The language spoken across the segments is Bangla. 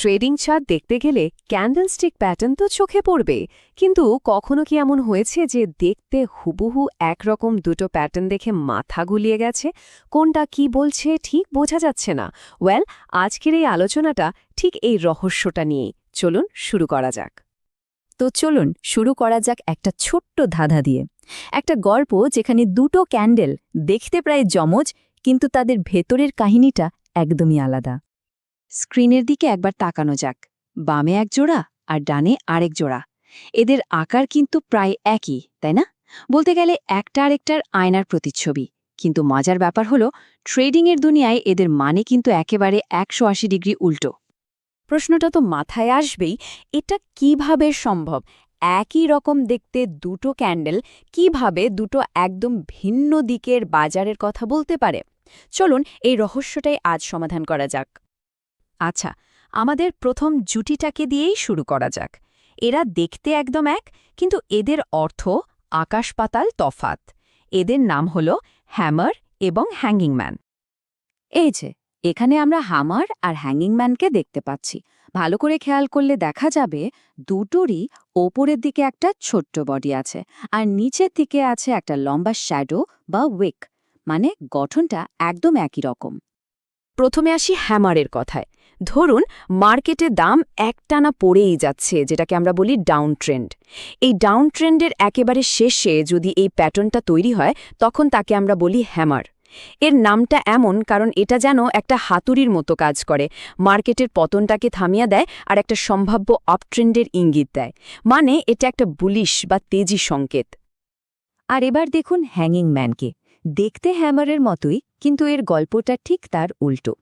ট্রেডিং চার্ট দেখতে গেলে ক্যান্ডেলস্টিক প্যাটার্ন তো চোখে পড়বে। কিন্তু কখনো কি এমন হয়েছে যে দেখতে হুবহু একরকম দুটো প্যাটার্ন দেখে মাথা গুলিয়ে গেছে? কোনটা কি বলছে ঠিক বোঝা যাচ্ছে না। ওয়েল, আজকের এই আলোচনাটা ঠিক এই রহস্যটা নিয়েই। চলুন শুরু করা যাক। তো চলুন শুরু করা যাক একটা ছোট্ট ধাঁধা দিয়ে। একটা গল্প যেখানে দুটো ক্যান্ডেল দেখতে প্রায় জমজ কিন্তু তাদের ভেতরের কাহিনীটা একদমই আলাদা। স্ক্রিনের দিকে একবার তাকানো যাক। বামে এক জোড়া আর ডানে আরেক জোড়া। এদের আকার কিন্তু প্রায় একই, তাই না? বলতে গেলে একটা আরেকটার আয়নার প্রতিচ্ছবি। কিন্তু মজার ব্যাপার হলো, ট্রেডিংয়ের দুনিয়ায় এদের মানে কিন্তু একেবারে একশো আশি ডিগ্রি উল্টো। প্রশ্নটা তো মাথায় আসবেই, এটা কীভাবে সম্ভব? একই রকম দেখতে দুটো ক্যান্ডেল কীভাবে দুটো একদম ভিন্ন দিকের বাজারের কথা বলতে পারে? চলুন এই রহস্যটাই আজ সমাধান করা যাক। আচ্ছা আমাদের প্রথম জুটিটাকে দিয়েই শুরু করা যাক। এরা দেখতে একদম এক, কিন্তু এদের অর্থ আকাশ পাতাল তফাত এদের নাম হল হ্যামার এবং হ্যাঙ্গিংম্যান। এই যে, এখানে আমরা হামার আর হ্যাঙ্গিংম্যানকে দেখতে পাচ্ছি। ভালো করে খেয়াল করলে দেখা যাবে দুটোরই ওপরের দিকে একটা ছোট্ট বডি আছে আর নিচের দিকে আছে একটা লম্বা শ্যাডো বা উইক মানে গঠনটা একদম একই রকম। প্রথমে আসি হ্যামারের কথায়। ধরুন, মার্কেটে দাম একটানা পড়েই যাচ্ছে, যেটাকে আমরা বলি ডাউন ট্রেন্ড এই ডাউন ট্রেন্ডের একেবারে শেষে যদি এই প্যাটার্নটা তৈরি হয়, তখন তাকে আমরা বলি হ্যামার এর নামটা এমন কারণ এটা যেন একটা হাতুড়ির মতো কাজ করে। মার্কেটের পতনটাকে থামিয়ে দেয় আর একটা সম্ভাব্য আপট্রেন্ডের ইঙ্গিত দেয়। মানে এটা একটা বুলিশ বা তেজি সংকেত। আর এবার দেখুন হ্যাঙ্গিং ম্যানকে দেখতে হ্যামারের মতোই, কিন্তু এর গল্পটা ঠিক তার উল্টো।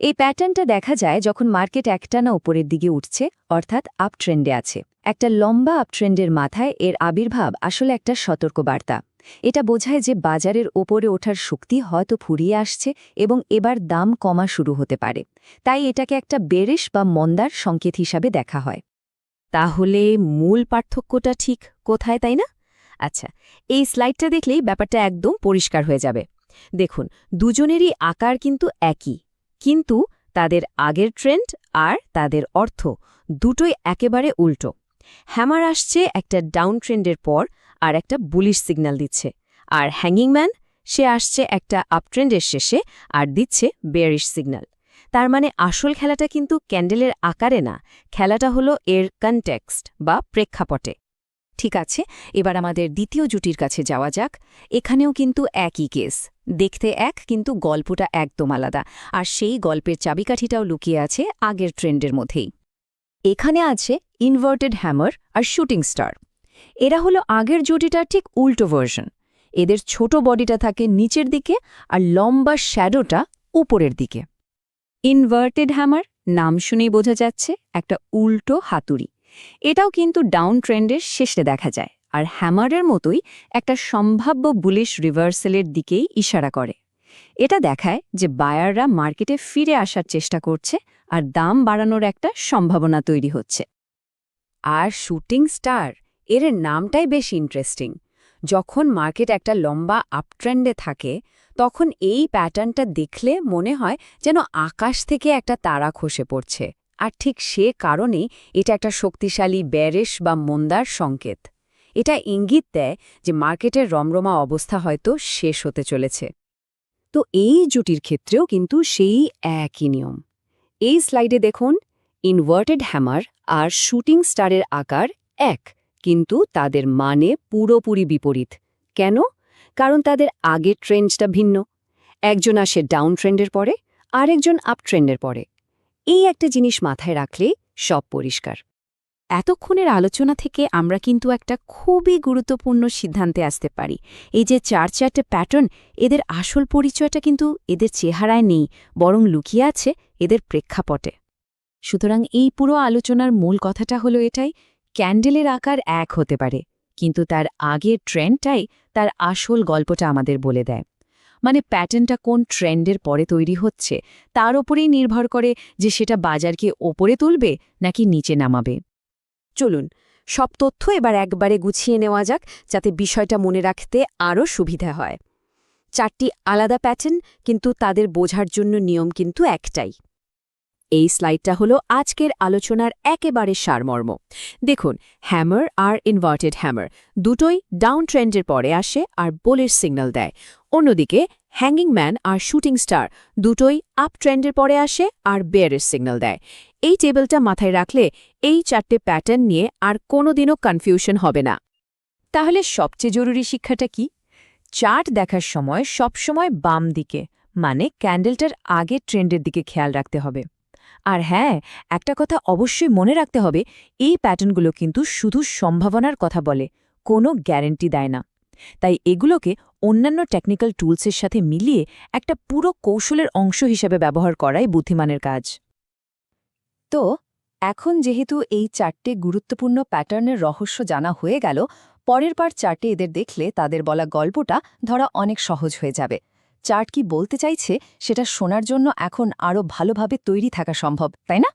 এই প্যাটার্নটা দেখা যায় যখন মার্কেট একটানা ওপরের দিকে উঠছে, অর্থাৎ আপ ট্রেন্ডে আছে। একটা লম্বা আপ ট্রেন্ডের মাথায় এর আবির্ভাব আসলে একটা সতর্কবার্তা। এটা বোঝায় যে বাজারের ওপরে ওঠার শক্তি হয়তো ফুরিয়ে আসছে এবং এবার দাম কমা শুরু হতে পারে। তাই এটাকে একটা বেরেশ বা মন্দার সংকেত হিসাবে দেখা হয়। তাহলে মূল পার্থক্যটা ঠিক কোথায়, তাই না? আচ্ছা এই স্লাইডটা দেখলেই ব্যাপারটা একদম পরিষ্কার হয়ে যাবে। দেখুন, দুজনেরই আকার কিন্তু একই। কিন্তু তাদের আগের ট্রেন্ড আর তাদের অর্থ দুটোই একেবারে উল্টো। হ্যামার আসছে একটা ডাউন ট্রেন্ডের পর আর একটা বুলিশ সিগন্যাল দিচ্ছে। আর হ্যাঙ্গিংম্যান সে আসছে একটা আপট্রেন্ডের শেষে আর দিচ্ছে বেয়ারিশ সিগন্যাল। তার মানে আসল খেলাটা কিন্তু ক্যান্ডেলের আকারে না, খেলাটা হলো এর কনটেক্সট বা প্রেক্ষাপটে। ঠিক আছে, এবার আমাদের দ্বিতীয় জুটির কাছে যাওয়া যাক। এখানেও কিন্তু একই কেস। দেখতে এক, কিন্তু গল্পটা একদম আলাদা। আর সেই গল্পের চাবিকাঠিটাও লুকিয়ে আছে আগের ট্রেন্ডের মধ্যেই। এখানে আছে ইনভার্টেড হ্যামার আর শুটিং স্টার। এরা হলো আগের জুটিটার ঠিক উল্টো ভার্সন। এদের ছোট বডিটা থাকে নিচের দিকে আর লম্বা শ্যাডোটা উপরের দিকে। ইনভার্টেড হ্যামার, নাম শুনেই বোঝা যাচ্ছে, একটা উল্টো হাতুড়ি। এটাও কিন্তু ডাউন ট্রেন্ডের শেষে দেখা যায়। আর হ্যামারের মতোই একটা সম্ভাব্য বুলিশ রিভার্সেলের দিকেই ইশারা করে। এটা দেখায় যে বায়াররা মার্কেটে ফিরে আসার চেষ্টা করছে আর দাম বাড়ানোর একটা সম্ভাবনা তৈরি হচ্ছে। আর শুটিং স্টার, এর নামটাই বেশ ইন্টারেস্টিং। যখন মার্কেট একটা লম্বা আপট্রেন্ডে থাকে, তখন এই প্যাটার্নটা দেখলে মনে হয় যেন আকাশ থেকে একটা তারা খসে পড়ছে। আর ঠিক সে কারণেই এটা একটা শক্তিশালী ব্যারেশ বা মন্দার সংকেত। এটা ইঙ্গিত দেয় যে মার্কেটের রমরমা অবস্থা হয়তো শেষ হতে চলেছে। তো এই জুটির ক্ষেত্রেও কিন্তু সেই একই নিয়ম। এই স্লাইডে দেখুন, ইনভার্টেড হ্যামার আর শুটিং স্টারের আকার এক, কিন্তু তাদের মানে পুরোপুরি বিপরীত। কেন? কারণ তাদের আগের ট্রেন্ডসটা ভিন্ন। একজন আসে ডাউন ট্রেন্ডের পরে, আরেকজন আপ ট্রেন্ডের পরে। এই একটা জিনিস মাথায় রাখলে সব পরিষ্কার। এতক্ষণের আলোচনা থেকে আমরা কিন্তু একটা খুবই গুরুত্বপূর্ণ সিদ্ধান্তে আসতে পারি। এই যে চার চারটে প্যাটার্ন এদের আসল পরিচয়টা কিন্তু এদের চেহারায় নেই, বরং লুকিয়ে আছে এদের প্রেক্ষাপটে। সুতরাং এই পুরো আলোচনার মূল কথাটা হলো এটাই, ক্যান্ডেলের আকার এক হতে পারে, কিন্তু তার আগের ট্রেন্ডটাই তার আসল গল্পটা আমাদের বলে দেয়। মানে প্যাটার্নটা কোন ট্রেন্ডের পরে তৈরি হচ্ছে, তার ওপরেই নির্ভর করে যে সেটা বাজারকে ওপরে তুলবে নাকি নিচে নামাবে। চলুন, সব তথ্য এবার একবারে গুছিয়ে নেওয়া যাক, যাতে বিষয়টা মনে রাখতে আরও সুবিধা হয়। চারটি আলাদা প্যাটার্ন কিন্তু তাদের বোঝার জন্য নিয়ম কিন্তু একটাই। এই স্লাইডটা হলো আজকের আলোচনার একেবারে সারমর্ম। দেখুন হ্যামার আর ইনভার্টেড হ্যামার দুটোই ডাউন ট্রেন্ডের পরে আসে আর বোলের সিগন্যাল দেয়। অন্যদিকে হ্যাঙ্গিং ম্যান আর শুটিং স্টার দুটোই আপ ট্রেন্ডের পরে আসে আর বেয়ারের সিগন্যাল দেয়। এই টেবিলটা মাথায় রাখলে এই চারটে প্যাটার্ন নিয়ে আর কোনোদিনও কনফিউশন হবে না। তাহলে সবচেয়ে জরুরি শিক্ষাটা কি? চার্ট দেখার সময় সবসময় বাম দিকে মানে ক্যান্ডেলটার আগে ট্রেন্ডের দিকে খেয়াল রাখতে হবে। আর হ্যাঁ একটা কথা অবশ্যই মনে রাখতে হবে, এই প্যাটার্নগুলো কিন্তু শুধু সম্ভাবনার কথা বলে, কোনো গ্যারেন্টি দেয় না। তাই এগুলোকে অন্যান্য টেকনিক্যাল টুলসের সাথে মিলিয়ে একটা পুরো কৌশলের অংশ হিসেবে ব্যবহার করাই বুদ্ধিমানের কাজ। তো, এখন যেহেতু এই চারটে গুরুত্বপূর্ণ প্যাটার্নের রহস্য জানা হয়ে গেল, পরের পার চার্টে এদের দেখলে তাদের বলা গল্পটা ধরা অনেক সহজ হয়ে যাবে। চার্ট কি বলতে চাইছে সেটা শোনার জন্য এখন আরও ভালোভাবে তৈরি থাকা সম্ভব, তাই না?